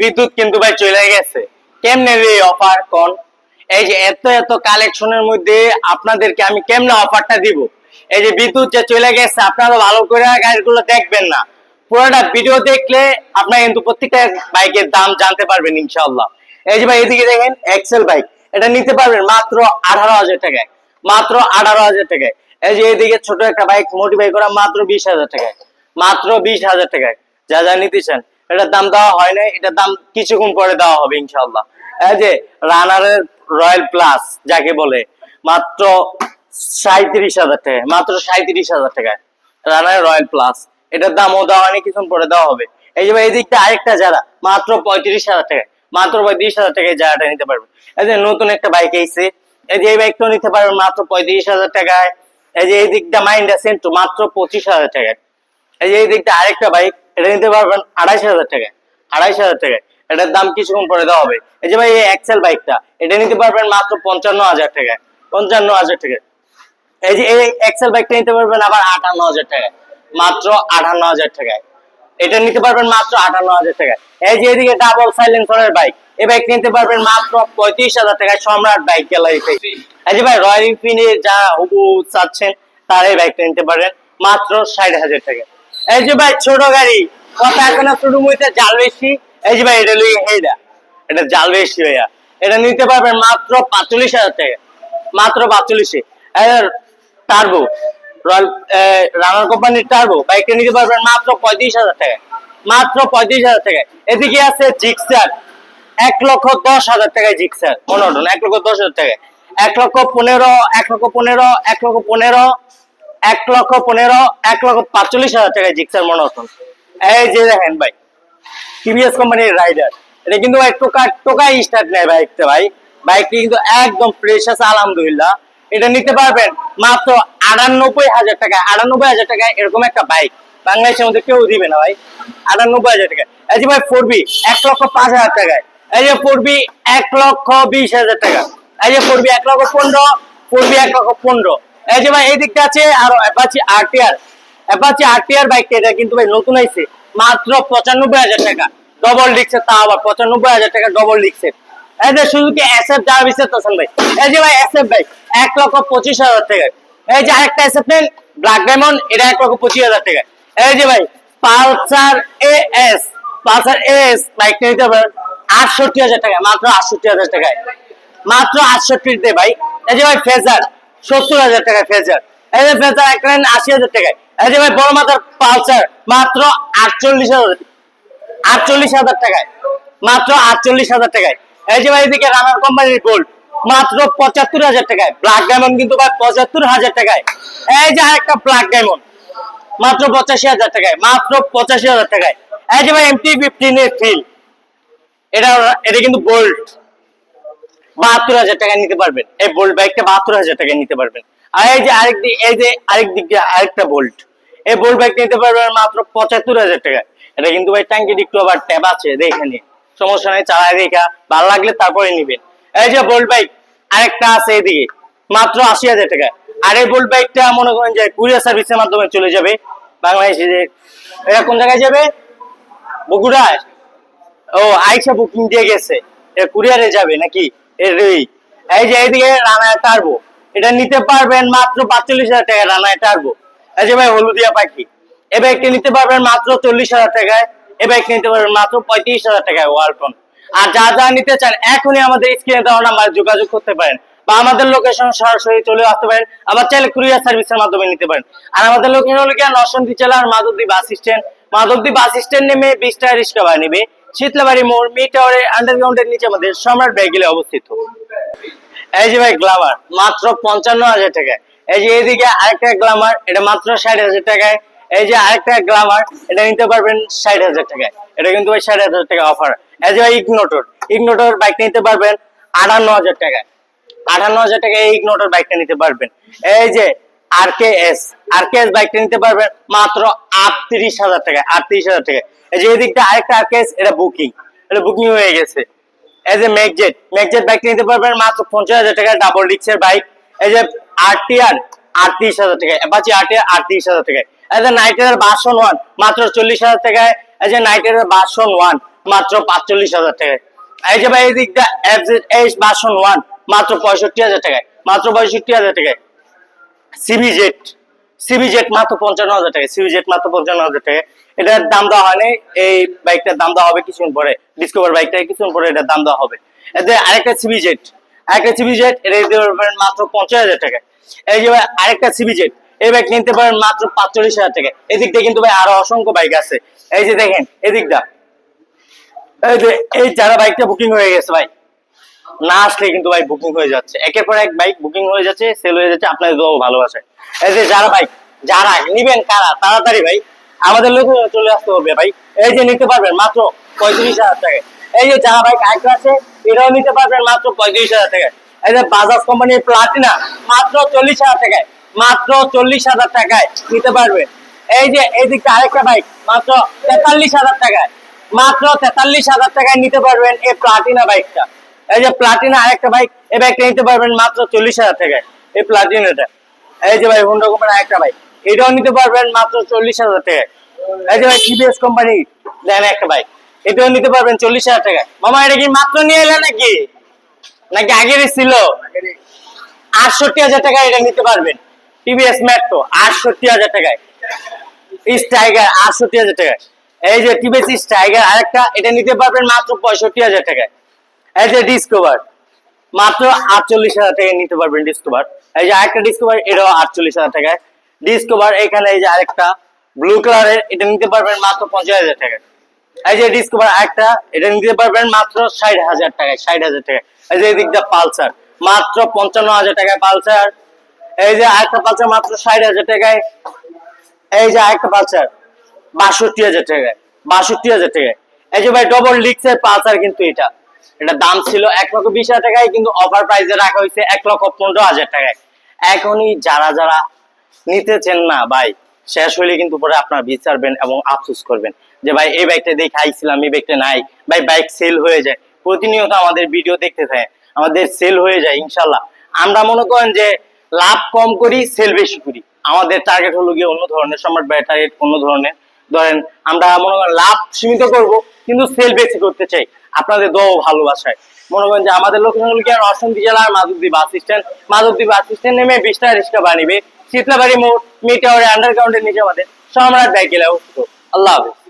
বিদ্যুৎ কিন্তু ভাই চলে গেছে। কেমনে রে অফার কোন? এই যে এত এত কালেকশনের মধ্যে আপনাদেরকে আমি কেমনে অফারটা দিব? এই যে বিদ্যুৎ যে চলে গেছে, আপনারা ভালো করে গাড়িগুলো দেখবেন না। পুরোটা ভিডিও দেখলে আপনারা কিন্তু প্রত্যেকটা বাইকের দাম জানতে পারবেন ইনশাআল্লাহ। এই যে ভাই, এদিকে দেখেন এক্সেল বাইক এটা নিতে পারবেন মাত্র আঠারো হাজার টাকায়। মাত্র আঠারো হাজার টাকায়। এই যে এদিকে ছোট একটা বাইক মোটিফাই করা মাত্র বিশ হাজার টাকায়। মাত্র বিশ হাজার টাকায়। যা যা নিতে চান। এটার দাম দেওয়া হয় না এটার দাম কিছুক্ষণ পরে দেওয়া হবে ইনশাল্লাহ এই যে রানারের রয়্যাল প্লাস যাকে বলে, মাত্র সাঁত্রিশ হাজার টাকায় মাত্র সাঁত্রিশ হাজার টাকায় রানারের রয়্যাল প্লাস। এটার দামও দেওয়া হয়নি, কিছুক্ষণ পরে দেওয়া হবে। এই যে এই দিকটা আরেকটা যারা, মাত্র পঁয়ত্রিশ হাজার টাকায়, মাত্র পঁয়ত্রিশ হাজার টাকায় যারাটা নিতে পারবে। এই যে নতুন একটা বাইক এসে এই যে এই বাইকটাও নিতে পারবেন মাত্র পঁয়ত্রিশ হাজার টাকায়। এই যে এই দিকটা মাইন্ড সেন্টু, মাত্র পঁচিশ হাজার টাকায়। এই যে এই দিকটা আরেকটা বাইক এটা নিতে পারবেন আড়াইশ হাজার টাকায়, আড়াইশ হাজার টাকায়। এটার দাম কিছুক্ষণ পরে দেওয়া হবে। এই যে ভাই এক্সেল বাইকটা এটা নিতে পারবেন মাত্র পঞ্চান্ন হাজার টাকায়, পঞ্চান্ন হাজার টাকায়। এই যে, এই এক্সেল বাইকটা নিতে পারবেন আবার আটান্ন হাজার টাকায়, মাত্র আটান্ন হাজার টাকায়। এটা নিতে পারবেন মাত্র আটান্ন হাজার টাকায়। এই যে, এদিকে ডাবল সাইলেন্সারের বাইক এই বাইক নিতে পারবেন মাত্র পঁয়ত্রিশ হাজার টাকায় সম্রাট বাইক গ্যালারিতে এই যে ভাই রয়্যাল এনফিল্ডের যা হুবু চাচ্ছেন, তার এই বাইকটা নিতে পারেন মাত্র ষাট হাজার টাকা এই যে ভাই, ছোট গাড়ি। কথা এখন শুরু হইতে জাল বেশি। এই যে ভাই, এটা লই এইটা এটা জাল বেশি ভাইয়া। এটা নিতে পারবেন মাত্র পাঁচচল্লিশ হাজার টাকা। মাত্র পাঁচচল্লিশে। টার্বো রয়্যাল রানার কোম্পানির টার্বো বাইকটা নিতে পারবেন মাত্র পঁয়ত্রিশ হাজার টাকা। মাত্র পঁয়ত্রিশ হাজার টাকায় এদিকে আছে জিক্সার এক লক্ষ দশ হাজার টাকায় জিক্সার মনোটন এক লক্ষ দশ হাজার টাকায়। এক লক্ষ পনেরো, এক লক্ষ পনেরো, এক লক্ষ পনেরো। এক লক্ষ পনেরো, এক লক্ষ পাঁচচল্লিশ হাজার টাকায় জিক্সার মনোটন এই যে দেখেন ভাই টিভিএস কোম্পানির রাইডার এটা কিন্তু ভাই টোকা, টোকাই স্টার্ট নেয় বাইকটা ভাই। বাইকটি কিন্তু একদম ফ্রেশ আছে, আলহামদুলিল্লাহ। এটা নিতে পারবেন মাত্র আটানব্বই হাজার টাকা আটানব্বই হাজার টাকায় এরকম একটা বাইক বাংলাদেশের মধ্যে কেউ দিবে না ভাই। আটানব্বই হাজার টাকা এই যে ভাই ফোরবি এক লক্ষ পাঁচ হাজার টাকায়। এই যে ফোরবি এক লক্ষ বিশ হাজার টাকা। এই যে ফোরবি এক লক্ষ পনেরো ফোরবি এক লক্ষ পনেরো। এই যে ভাই, এই দিকটা আছে আরও অ্যাপাচি আরটিআর অ্যাপাচি আরটিআর বাইকটা, এটা কিন্তু ভাই নতুন আইছে, মাত্র পঁচানব্বই হাজার টাকা। ডবল তা আবার পঁচানব্বই হাজার টাকা ডবল এই যে যা বিশেষ তোছেন ভাই। এই যে ভাই এসএফ ভাই, এক লক্ষ পঁচিশ হাজার টাকা। এই যে আরেকটা এসএফ নেন ব্ল্যাক ডায়মন্ড এটা এক লক্ষ পঁচিশ হাজার টাকা। এই যে ভাই Pulsar A S Pulsar S বাইকটা নিতে পারেন আটষট্টি হাজার টাকা, মাত্র আটষট্টি হাজার টাকায়। মাত্র আটষট্টিতে ভাই, এই যে ভাই ফেজার সত্তর হাজার টাকা ফেজার। এই যে ফেজার একটা নেন আশি হাজার টাকায় এই যে ভাই বড় মাথার পালসার, মাত্র আটচল্লিশ হাজার। আটচল্লিশ হাজার টাকায়। মাত্র আটচল্লিশ হাজার টাকায়। এই যে ভাই এদিকে রানার কোম্পানির গোল্ড মাত্র পঁচাত্তর হাজার টাকায়। ব্ল্যাক ডায়মন্ড কিন্তু ভাই পঁচাত্তর হাজার টাকায়। এই যে একটা ব্ল্যাক ডায়মন্ড মাত্র পঁচাশি হাজার টাকায়। মাত্র পঁচাশি হাজার টাকায়। এই যে ভাই এমটি ফিফটিন এর ফিল এটা এটা কিন্তু বোল্ট বাহাত্তর হাজার টাকা নিতে পারবেন। এই বোল্ট বাইকটা বাহাত্তর হাজার টাকা নিতে পারবেন। আর এই যে আরেক দিক এই যে আরেক দিক দিয়ে আরেকটা বোল্ট এই বোল্ট বাইক নিতে পারবেন মাত্র পঁচাত্তর হাজার টাকা। এটা কিন্তু ভাই ট্যাঙ্কি একটু আবার ট্যাব আছে এখানে। সমস্যা নেই চালায় দেখা। ভালো লাগলে তারপরে নিবেন। এই যে বোল্ট বাইক আরেকটা আছে এদিকে। মাত্র আশি হাজার টাকা। আর এই বোল্ট বাইকটা মনে করেন যে কুরিয়ার সার্ভিসের মাধ্যমে চলে যাবে। বাংলাদেশে যে এটা কোন জায়গায় যাবে? বগুড়ায়। ও, আইসা বুকিং দিয়ে গেছে। এটা কুরিয়ারে যাবে নাকি? এর এই যে রানায় এটা নিতে পারবেন মাত্র পাঁচচল্লিশ হাজার রানায় এই যে ভাই, হলুদিয়া পাখি। এ ব্যাগটি নিতে পারবেন মাত্র চল্লিশ হাজার টাকায়। এ ব্যাগটি নিতে পারবেন মাত্র পঁয়ত্রিশ হাজার টাকায় আর যা যা নিতে চান, এখনই আমাদের স্ক্রিনে দেওয়া নাম্বার যোগাযোগ করতে পারেন বা আমাদের লোকেশন সরাসরি চলে আসতে পারেন, আবার চাইলে কুরিয়ার সার্ভিসের মাধ্যমে নিতে পারেন। আর আমাদের লোকেশন হলো কি নরসিংদী জেলার bus stand Madhabdi bus stand নেমে বিশ টাকা রিক্সা ভাড়া নেবে। শীতলাবাড়ি মোড় মি টাওয়ারের আন্ডারগ্রাউন্ডের নিচে আমাদের সম্রাট ব্যাগিলে অবস্থিত। এই যে ভাই গ্লামার মাত্র পঞ্চান্ন হাজার টাকায়। এই যে এদিকে আরেকটা গ্লামার এটা মাত্র ষাট হাজার টাকায়। এই যে আরেকটা গ্লামার এটা নিতে পারবেন ষাট হাজার টাকায়। এটা কিন্তু ভাই ষাট হাজার টাকা অফার এই যে ভাই ইগনোটর ইগনোটর বাইক নিতে পারবেন আটান্ন হাজার টাকায়। আটান্ন হাজার টাকায় এই ইগনোটর বাইকটা নিতে পারবেন। এই যে আর কে আর কে বাইকটা নিতে পারবেন মাত্র আটত্রিশ হাজার টাকায়, আটত্রিশ হাজার টাকায়। এই যে এদিকটা আরেকটা আর এটা বুকিং এটা বুকিং হয়ে গেছে। এই যে ম্যাকজেট ম্যাকজেট বাইক নিতে পারবেন মাত্র পঞ্চাশ হাজার টাকা ডাবল রিক্সের বাইক এই যে আরটিআর আটত্রিশ হাজার টাকা অ্যাপাচি আরটিআর আটত্রিশ হাজার টাকায়। এই যে নাইটের বাসন ওয়ান মাত্র চল্লিশ হাজার টাকায়। এই যে নাইটের বাসন ওয়ান মাত্র পাঁচচল্লিশ হাজার টাকায়। এই যে ভাই এদিকটা এস বাসন ওয়ান মাত্র পঁয়ষট্টি হাজার টাকায়, মাত্র পঁয়ষট্টি হাজার টাকায়। সিবি জেট সিবি জেট মাত্র পঞ্চান্ন হাজার টাকা সিবি জেট মাত্র পঞ্চান্ন হাজার টাকা। এটার দাম দেওয়া হয়নি, এই বাইকটার দাম দেওয়া হবে কিছুক্ষণ পরে। ডিসকভার বাইকটা কিছুক্ষণ পরে এটার দাম দেওয়া হবে। এতে আরেকটা সিবি জেট আরেকটা সিবিজেট এটা মাত্র পঞ্চাশ হাজার টাকা। এই যে আরেকটা সিবি জেট এই বাইক নিতে পারেন মাত্র পাঁচচল্লিশ হাজার টাকা। এদিক দিয়ে কিন্তু ভাই আরও অসংখ্য বাইক আছে। এই যে দেখেন, এদিকটা। এই যে, এই যারা বাইকটা বুকিং হয়ে গেছে ভাই না আসলে কিন্তু ভাই বুকিং হয়ে যাচ্ছে। একের পর এক বাইক বুকিং হয়ে যাচ্ছে সেল হয়ে যাচ্ছে, আপনাদের দোয়া ভালোবাসে এই যে যারা বাইক যারা নিবেন কারা, তাড়াতাড়ি ভাই, আমাদের লোকে চলে আসতে হবে ভাই। এই যে নিতে পারবেন মাত্র পঁয়ত্রিশ হাজার টাকায় এই যে যারা বাইক আইক আছে এটাও নিতে পারবেন মাত্র পঁয়ত্রিশ হাজার টাকায় এই যে বাজাজ কোম্পানির প্লাটিনা মাত্র চল্লিশ হাজার টাকায়, মাত্র চল্লিশ হাজার টাকায় নিতে পারবেন। এই যে এই দিকটা আরেকটা বাইক মাত্র তেতাল্লিশ হাজার টাকায়, মাত্র তেতাল্লিশ হাজার টাকায় নিতে পারবেন এই প্লাটিনা বাইকটা এই যে প্লাটিনা আরেকটা বাইক এই বাইকটা নিতে পারবেন মাত্র চল্লিশ হাজার টাকায়। এই প্লাটিনাটা এই যে ভাই হুন্ডা কোম্পানির আরেকটা বাইক এটাও নিতে পারবেন মাত্র চল্লিশ হাজার টাকায়। এই যে ভাই টিভিএস কোম্পানি দেন একটা বাইক এটাও নিতে পারবেন চল্লিশ হাজার টাকায়। মামা, এটা কি মাত্র নিয়ে এলে নাকি? নাকি আগের ছিল? আটষট্টি হাজার টাকায় এটা নিতে পারবেন। টিভিএস মেট্রো আটষট্টি হাজার টাকায়। স্ট্রাইগার আটষট্টি হাজার টাকায়। এই যে টিভিএস স্ট্রাইগার আরেকটা, এটা নিতে পারবেন মাত্র পঁয়ষট্টি হাজার টাকায়। এই যে ডিসকভার মাত্র আটচল্লিশ হাজার টাকায় নিতে পারবেন ডিসকভার এই যে আরেকটা ডিসকভার এটাও আটচল্লিশ হাজার টাকায়। ডিসকভার এখানে এই যে আরেকটা ব্লু কালারের এটা নিতে পারবেন মাত্র পঞ্চাশ হাজার টাকায়। এই যে ডিসকভার আরেকটা, এটা নিতে পারবেন মাত্র ষাট হাজার টাকায়, ষাট হাজার টাকায়। এই যে এদিক দিয়ে পালসার, মাত্র পঞ্চান্ন হাজার টাকায় পালসার। এই যে আরেকটা পালসার, মাত্র ষাট হাজার টাকায়। এই যে আরেকটা পালসার, বাষট্টি হাজার টাকায়, বাষট্টি হাজার টাকায়। এই যে ভাই ডবল ডিক্সের পালসার কিন্তু এটা। এটা দাম ছিল এক লক্ষ বিশ হাজার টাকায়, কিন্তু অফার প্রাইসে রাখা হয়েছে এক লক্ষ পনেরো হাজার টাকায়। এখনই যারা যারা নিতেছেন না ভাই, শেষ হলে কিন্তু পরে আপনারা বিচারবেন এবং আফসোস করবেন যে ভাই, এই বাইকটা দেখে আইছিলাম, এই বাইকটা নাই। ভাই বাইক সেল হয়ে যায়। প্রতিনিয়ত আমাদের ভিডিও দেখতে থাকে আমাদের সেল হয়ে যায়, ইনশাল্লাহ। আমরা মনে করেন যে লাভ কম করি সেল বেশি করি। আমাদের টার্গেট হলো গিয়ে অন্য ধরনের সম্রাট ভাইয়ের টার্গেট অন্য ধরনের ধরেন আমরা মনে করেন লাভ সীমিত করব, কিন্তু সেল বেশি করতে চাই। আপনাদের দোয়া ভালোবাসায়। মনে করেন যে আমাদের লোকেশন হলো আর অসন্তি জেলার Madhabdi bus stand Madhabdi bus stand নেমে বিশটা রিক্সা বানিবে। শীতলাবাড়ি মোড় মিটাওয়ারে আন্ডারগ্রাউন্ডের নিচে আমাদের সম্রাট গেলে অবস্থিত আল্লাহ হাফিজ।